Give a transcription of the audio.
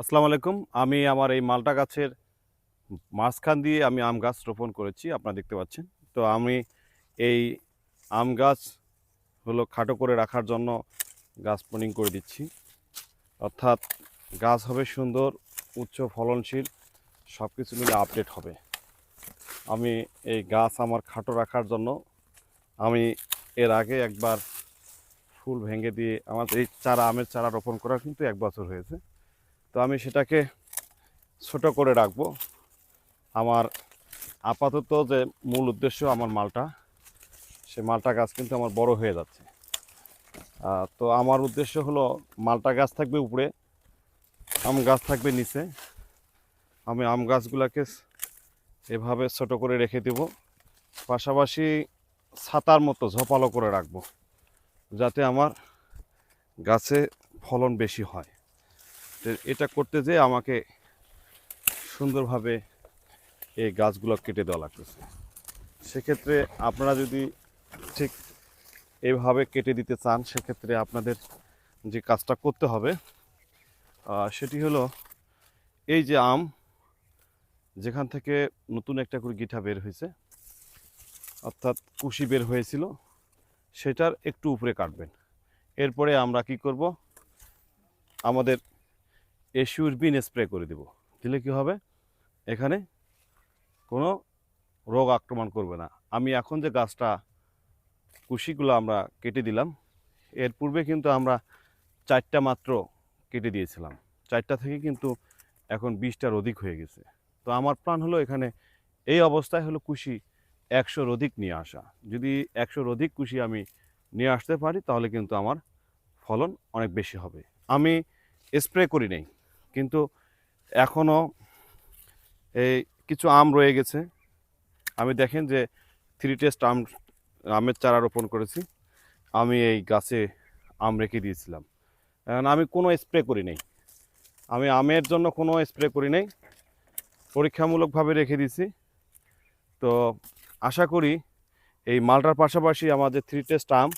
আসসালামু আলাইকুম। আমি আমার এই মালটা গাছের মাঝখান দিয়ে আমি আম গাছ রোপণ করেছি, আপনারা দেখতে পাচ্ছেন। তো আমি এই আম গাছ হলো খাটো করে রাখার জন্য গাছ পনিং করে দিচ্ছি। অর্থাৎ গাছ হবে সুন্দর, উচ্চ ফলনশীল সব কিছু মিলে আপডেট হবে। আমি এই গাছ আমার খাটো রাখার জন্য আমি এর আগে একবার ফুল ভেঙে দিয়ে আমার এই চারা, আমের চারা রোপণ করার কিন্তু এক বছর হয়েছে। তো আমি সেটাকে ছোট করে রাখব। আমার আপাতত যে মূল উদ্দেশ্য আমার মালটা, সে মালটা গাছ কিন্তু আমার বড় হয়ে যাচ্ছে। তো আমার উদ্দেশ্য হলো মালটা গাছ থাকবে উপরে, আম গাছ থাকবে নিচে। আমি আম গাছগুলোকে এভাবে ছোট করে রেখে দেব। পাশাপাশি ছাতার মতো ঝোপালো করে রাখব, যাতে আমার গাছে ফলন বেশি হয়। এটা করতে যেয়ে আমাকে সুন্দরভাবে এই গাছগুলো কেটে দেওয়া লাগতেছে। সেক্ষেত্রে আপনারা যদি ঠিক এইভাবে কেটে দিতে চান, সেক্ষেত্রে আপনাদের যে কাজটা করতে হবে সেটি হলো এই যে আম, যেখান থেকে নতুন একটা করে গিঠা বের হয়েছে, অর্থাৎ কুশি বের হয়েছিল, সেটার একটু উপরে কাটবেন। এরপরে আমরা কি করব? আমাদের এসিউর বিন স্প্রে করে দেব। দিলে কি হবে? এখানে কোনো রোগ আক্রমণ করবে না। আমি এখন যে গাছটা, কুশিগুলো আমরা কেটে দিলাম, এর পূর্বে কিন্তু আমরা চারটা মাত্র কেটে দিয়েছিলাম। চারটা থেকে কিন্তু এখন বিশটার অধিক হয়ে গেছে। তো আমার প্ল্যান হলো এখানে এই অবস্থায় হলো কুশি একশোর অধিক নিয়ে আসা। যদি একশোর অধিক কুশি আমি নিয়ে আসতে পারি, তাহলে কিন্তু আমার ফলন অনেক বেশি হবে। আমি স্প্রে করি নাই। কিন্তু এখনও এই কিছু আম রয়ে গেছে। আমি দেখেন যে থ্রি টেস্ট আম, আমের চারা রোপণ করেছি। আমি এই গাছে আম রেখে দিয়েছিলাম। এখন আমি কোনো স্প্রে করি নাই। আমি আমের জন্য কোনো স্প্রে করি নাই। পরীক্ষামূলকভাবে রেখে দিয়েছি। তো আশা করি এই মালটার পাশাপাশি আমাদের থ্রি টেস্ট আম